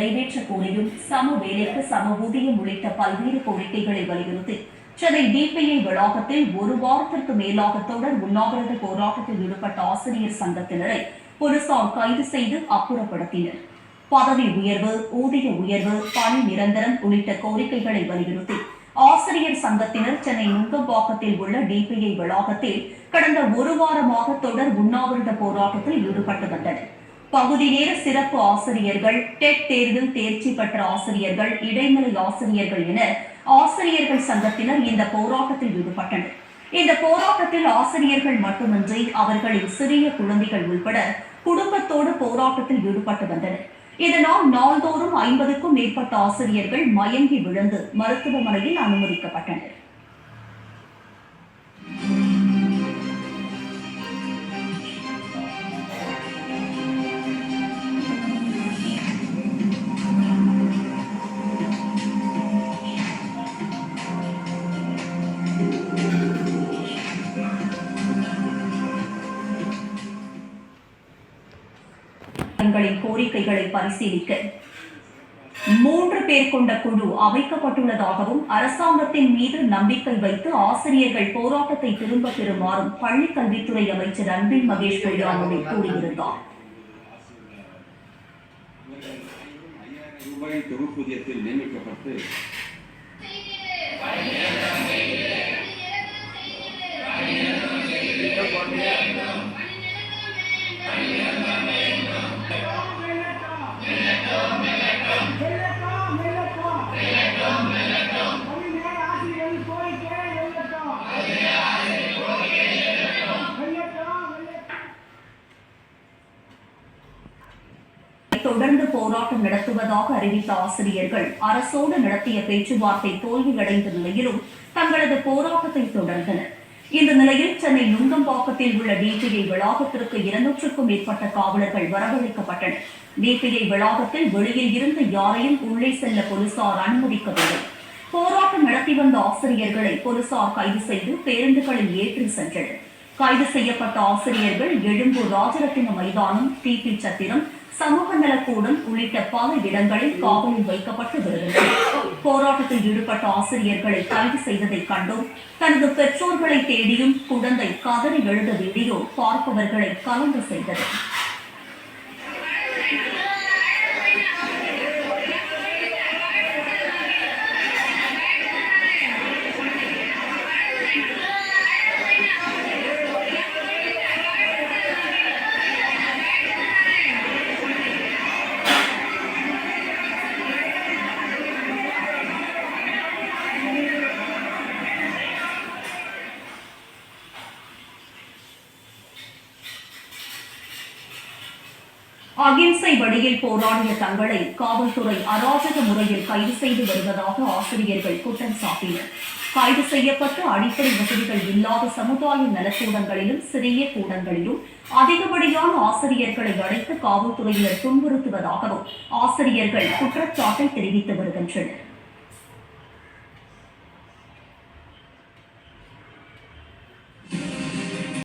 நிறைவேற்ற கோரியும் சம வேலைக்கு சம ஊதியம் உள்ளிட்ட பல்வேறு கோரிக்கைகளை வலியுறுத்தி சென்னை டிபிஐ வளாகத்தில் ஒரு வாரத்திற்கு மேலாக தொடர் உண்ணாவிரத போராட்டத்தில் ஈடுபட்ட ஆசிரியர் சங்கத்தினரை போலீசார் கைது செய்து அப்புறப்படுத்தினர். பதவி உயர்வு ஊதிய உயர்வு பணி நிரந்தரம் உள்ளிட்ட கோரிக்கைகளை வலியுறுத்தி ஆசிரியர் சங்கத்தினர் சென்னை நுங்கம்பாக்கத்தில் உள்ள டிபிஐ வளாகத்தில் கடந்த ஒரு வாரமாக தொடர் உண்ணாவிரத போராட்டத்தில் ஈடுபட்டு வந்தனர். பகுதி நேர சிறப்பு ஆசிரியர்கள் டெட் தேர்வில் தேர்ச்சி பெற்ற ஆசிரியர்கள் இடைநிலை ஆசிரியர்கள் என ஆசிரியர்கள் சங்கத்தினர் இந்த போராட்டத்தில் ஈடுபட்டனர். இந்த போராட்டத்தில் ஆசிரியர்கள் மட்டுமின்றி அவர்களின் சிறிய குழந்தைகள் உள்பட குடும்பத்தோடு போராட்டத்தில் ஈடுபட்டு வந்தனர். இதனால் நாள்தோறும் ஐம்பதுக்கும் மேற்பட்ட ஆசிரியர்கள் மயங்கி விழுந்து மருத்துவமனையில் அனுமதிக்கப்பட்டனர். தங்களின் கோரிக்கைகளை பரிசீலிக்க. மூன்று பேர் கொண்ட குழு அமைக்கப்பட்டுள்ளதாகவும் அரசாங்கத்தின் மீது நம்பிக்கை வைத்து ஆசிரியர்கள் போராட்டத்தை திரும்ப பெறுமாறும் பள்ளிக் கல்வித்துறை அமைச்சர் அன்பில் மகேஷ் பொய்யாமொழி கூறியிருந்தார். ரூபாய் தொகுப்பூதியத்தில் நியமிக்கப்பட்டு தொடர்ந்து போராட்டம் நடத்துவதாக அறிவித்த ஆசிரியர்கள் அரசோடு நடத்திய பேச்சுவார்த்தை தோல்வியடைந்த நிலையிலும் தங்களது போராட்டத்தை தொடர்ந்தனர். இந்த நிலையில் சென்னை நுங்கம்பாக்கத்தில் உள்ள டிபிஐ வளாகத்திற்கு இருநூற்றுக்கும் மேற்பட்ட காவலர்கள் வரவழைக்கப்பட்டனர். டிபிஐ வளாகத்தில் வெளியில் இருந்து யாரையும் உள்ளே செல்ல போலீசார் அனுமதிக்கவில்லை. போராட்டம் நடத்தி வந்த ஆசிரியர்களை போலீசார் கைது செய்து பேருந்துகளில் ஏற்றி சென்றனர். கைது செய்யப்பட்ட ஆசிரியர்கள் எழும்பூர் ராஜரத்தின மைதானம் டிபி சத்திரம் சமூக நலக்கூடம் உள்ளிட்ட பல இடங்களில் காவலில் வைக்கப்பட்டு வருகின்றனர். போராட்டத்தில் ஈடுபட்ட ஆசிரியர்களை கைது செய்ததை கண்டும். தனது பெற்றோர்களை தேடியும் குழந்தை கதறி எழுத வீடியோ பார்ப்பவர்களை கலந்து செய்தது. அகிம்சை வழியில் போராடிய தங்களை காவல்துறை அராஜக முறையில் கைது செய்து வருவதாக ஆசிரியர்கள் குற்றம் சாட்டினர். கைது செய்யப்பட்டு அடிப்படை வசதிகள் இல்லாத சமுதாய நலக்கூடங்களிலும் சிறிய கூடங்களிலும் அதிகப்படியான ஆசிரியர்களை அழைத்து காவல்துறையினர் துன்புறுத்துவதாகவும் ஆசிரியர்கள் குற்றச்சாட்டை தெரிவித்து வருகின்றனர்.